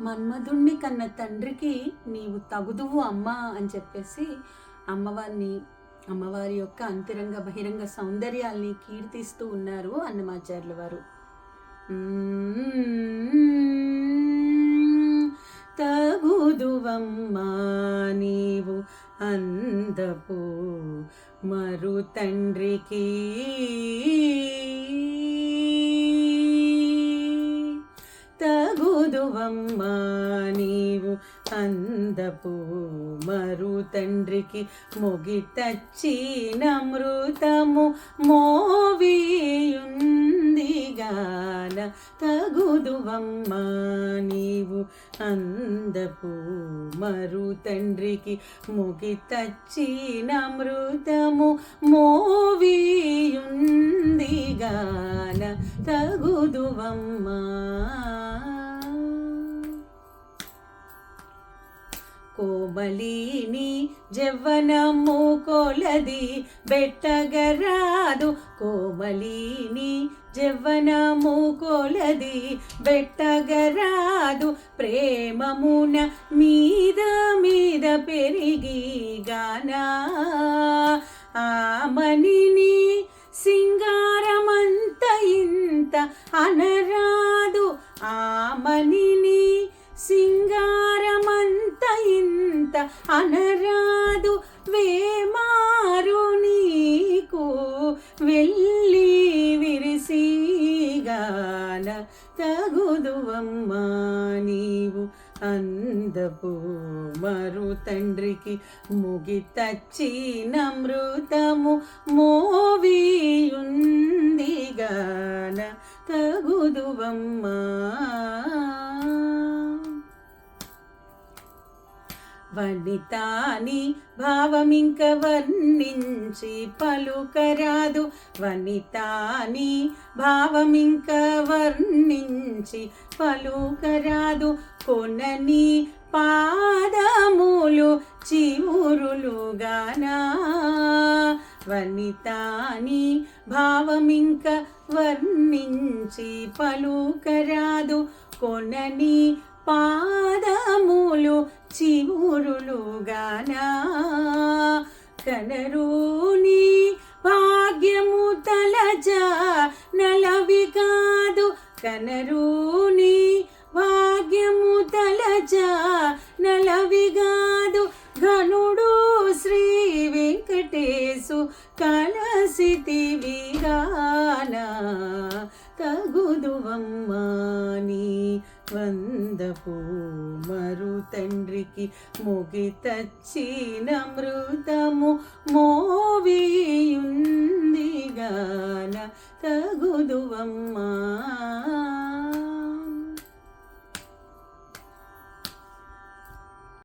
మన్మధుణ్ణి కన్న తండ్రికి నీవు తగుదువు అమ్మా అని చెప్పేసి అమ్మవారిని అమ్మవారి యొక్క అంతరంగ బహిరంగ సౌందర్యాల్ని కీర్తిస్తూ ఉన్నారు అన్నమాచార్యుల వారు. తగుదువమ్మా నీవు అందపు మరు తండ్రికి తగుదువమ్మా నీవు అందపు మరు తండ్రికి మొగితచ్చిన నమృతము మోవీయుందిగాన తగుదువమ్మా నీవు అందపు మరు తండ్రికి మొగితచ్చిన నమృతము మోవీయుందిగాన తగుదువమ్మా. కోమలిని జవ్వనము కొలది బెట్టగరాదు. కోమలిని జవ్వనము కొలది బెట్టగరాదు. ప్రేమమున మీద మీద పెరిగి గానా. ఆమనిని సింగారమంత ఇంత అనరా అనరాదు వేమారు నీకు. వెళ్ళి విరిసిగాన తగుదువమ్మా నీవు. అందపు మరు తండ్రికి ముగితచ్చిన మృతము మోవియుందిగాన తగుదువమ్మా. వనితాని భావమింక వర్ణించి పలుకరాదు. వనితాని భావమింక వర్ణించి పలుకరాదు. కొనని పాదములు చివురులుగానా వనితాని భావమింక వర్ణించి పలుకరాదు. కొనని పాదములు చిమురులుగానా కనరూని భాగ్యము తలజ నలవి కాదు. కనరూని భాగ్యము తలజ నలవి కాదు. ఘనుడు శ్రీ వెంకటేశు కలసితి విగాన తగుదువమ్మాని వందపు మరు తండ్రికి మొగి తచ్చిన మృతము మోవియుందిగాన తగుదువమ్మా.